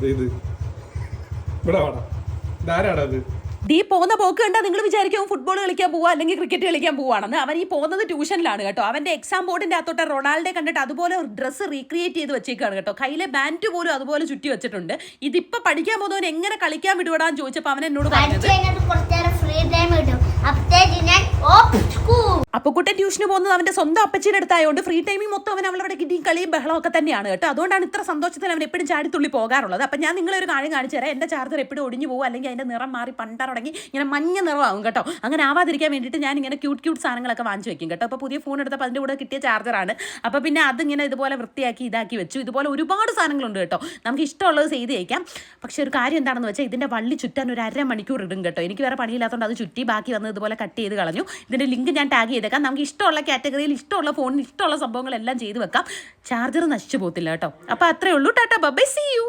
ദേ ഇത്. ഇവിടെ വാടാ. ഇതാരാടാ ഇത്? ദീ പോകുന്ന പോക്ക് കണ്ടാൽ നിങ്ങൾ വിചാരിക്കും ഫുട്ബോൾ കളിക്കാൻ പോവാ അല്ലെങ്കിൽ ക്രിക്കറ്റ് കളിക്കാൻ പോവാണെന്ന്. അവൻ ഈ പോകുന്നത് ട്യൂഷനിലാണ് കേട്ടോ. അവന്റെ എക്സാം ബോർഡിന്റെ അകത്തോട്ട് റൊണാൾഡെ കണ്ടിട്ട് അതുപോലെ ഒരു ഡ്രസ്സ് റീക്രിയേറ്റ് ചെയ്ത് വെച്ചേക്കാണ് കേട്ടോ. കയ്യിലെ ബാന്റ് പോലും അതുപോലെ ചുറ്റി വെച്ചിട്ടുണ്ട്. ഇതിപ്പോ പഠിക്കാൻ പോകുന്നവൻ എങ്ങനെ കളിക്കാൻ വിടുവിടാന്ന് ചോദിച്ചപ്പോൾ അവൻ എന്നോട് പറഞ്ഞത് ഫ്രീ ടൈം കിട്ടും ട്യൂഷന് പോകുന്നത് അവന്റെ സ്വന്തം അപ്പച്ചിയുടെ അടുത്തായതുകൊണ്ട് ഫ്രീ ടൈമിൽ മൊത്തം അവൻ അവളുടെ കിട്ടിയും കളിയും ബഹളം ഒക്കെ തന്നെയാണ് കേട്ടോ. അതുകൊണ്ടാണ് ഇത്ര സന്തോഷത്തിൽ അവൻ എപ്പോഴും ചാടിത്തുള്ളി പോകാറുള്ളത്. അപ്പം ഞാൻ നിങ്ങളൊരു കാര്യം കാണിച്ചു തരാം. എന്റെ ചാർജർ എപ്പോഴും ഒടിഞ്ഞു പോകും അല്ലെങ്കിൽ അതിന്റെ നിറം മാറി പണ്ടാർ തുടങ്ങി ഇങ്ങനെ മഞ്ഞ നിറമാകും കേട്ടോ. അങ്ങനെ ആവാതിരിക്കാൻ വേണ്ടിയിട്ട് ഞാൻ ഇങ്ങനെ ക്യൂട്ട് ക്യൂട്ട് സാധനങ്ങളൊക്കെ വാങ്ങിച്ചു വെക്കും കേട്ടോ. അപ്പോൾ പുതിയ ഫോൺ എടുത്തപ്പോൾ അതിന്റെ കൂടെ കിട്ടിയ ചാർജറാണ് അപ്പോൾ പിന്നെ അതിങ്ങനെ ഇതുപോലെ വൃത്തിയാക്കി ഇതാക്കി വെച്ചു. ഇതുപോലെ ഒരുപാട് സാധനങ്ങളുണ്ട് കേട്ടോ. നമുക്ക് ഇഷ്ടമുള്ളത് ചെയ്ത് തയ്ക്കാം പക്ഷേ ഒരു കാര്യം എന്താണെന്ന് വെച്ചാൽ ഇതിന്റെ വള്ളി ചുറ്റാൻ ഒരു അര മണിക്കൂർ ഇടും കേട്ടോ. എനിക്ക് വേറെ പണിയില്ലാത്തതുകൊണ്ട് അത് ചുറ്റി ബാക്കി വന്ന് ഇതുപോലെ കട്ട് ചെയ്ത് കളഞ്ഞു. ഇതിന്റെ ലിങ്ക് ഞാൻ ടാഗ് ചെയ്തേക്കാം. നമുക്ക് ഇഷ്ടമുള്ള കാറ്റഗറിയിൽ ഇഷ്ടമുള്ള ഫോണിന് ഇഷ്ടമുള്ള സംഭവങ്ങളെല്ലാം ചെയ്ത് വെക്കാം. ചാർജർ നശിച്ചു പോകത്തില്ല കേട്ടോ. അപ്പോൾ അത്രേ ഉള്ളൂ. Tata bye see you.